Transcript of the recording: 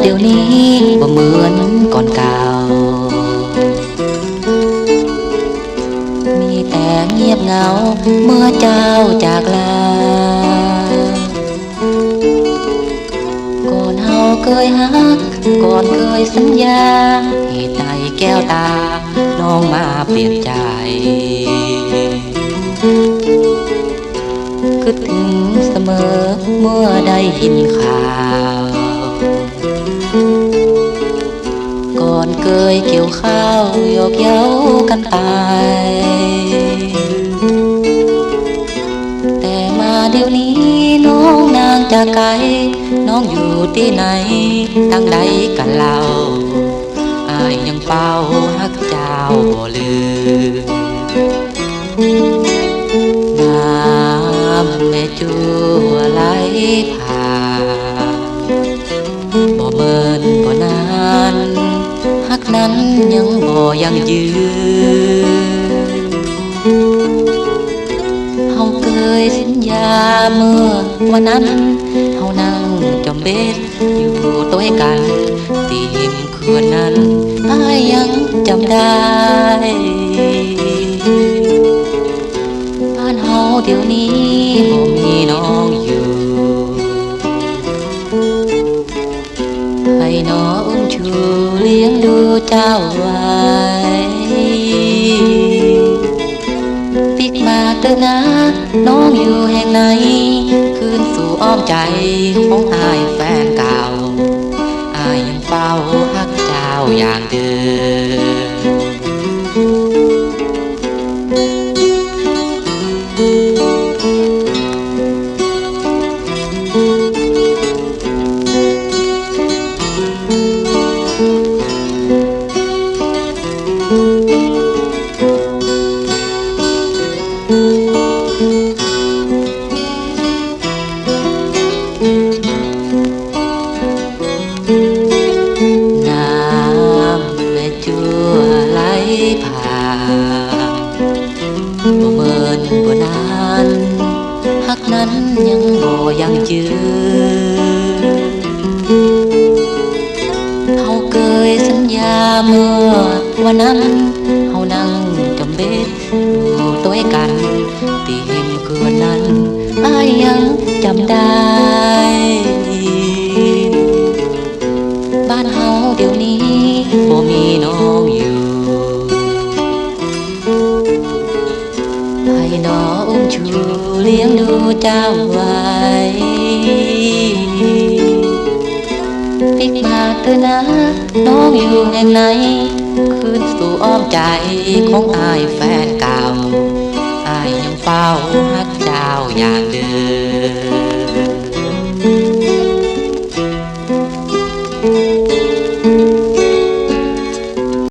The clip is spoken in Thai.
เดี๋ยวนี้บ่เหมือนก่อนเก่า มีแต่เงียบเหงาเมื่อเจ้าจากลา ก่อนเฮาเคยฮัก ก่อนเคยสัญญาเหตุใดแก้วตา น้องมาเปลี่ยนใจคิดถึงเสมอเมื่อได้ยินข่าว เคยเกี่ยวข้าวโยกเย้ากันไป แต่มาเดี๋ยวนี้น้องนางจากไกล น้องอยู่ที่ไหนตั้งใดกันเล่าอายยังเฝ้าฮักเจ้าบ่ลืมน้ำแม่จัวไหลผ่าน ฮักนั้นยังบ่ยังยืนเฮาเคยสัญญาเมื่อวันนั้นเฮานั่งจอมเบ็ดอยู่ตัวกันตีหิมคืนนั้นอายยังจำได้บ้านเฮาเดี๋ยวนี้บ่มีน้องอยู่ให้น้องอุ้มชูเลี้ยงดูเจ้าไว้ปิกมาเตินะ น้องอยู่แห่งไหน คืนสู่อ้อมใจของอายแฟนเก่าอายยังเฝ้าฮักเจ้าอย่างเดิม น้ำแม่จัวไหลผ่านบ่เมินบ่นานฮักนั้นยังบ่ยังจืนเฮาเค ยสัญญาเมื่อวันนั้นเฮานั่งจำเบ็ดอยู่ตัวกันตีเห็นคืนนั้นอายยังจำได้ บ้านเฮาเดี๋ยวนี้บ่มีน้องอยู่ให้น้องชูเลี้ยงดูเจ้าไว้ ปิกมาเธอนะน้องอยู่แห่งไหน คืนสู่อ้อมใจของอายแฟนเก่าอายยังเฝ้าฮักเจ้าอย่างเดิม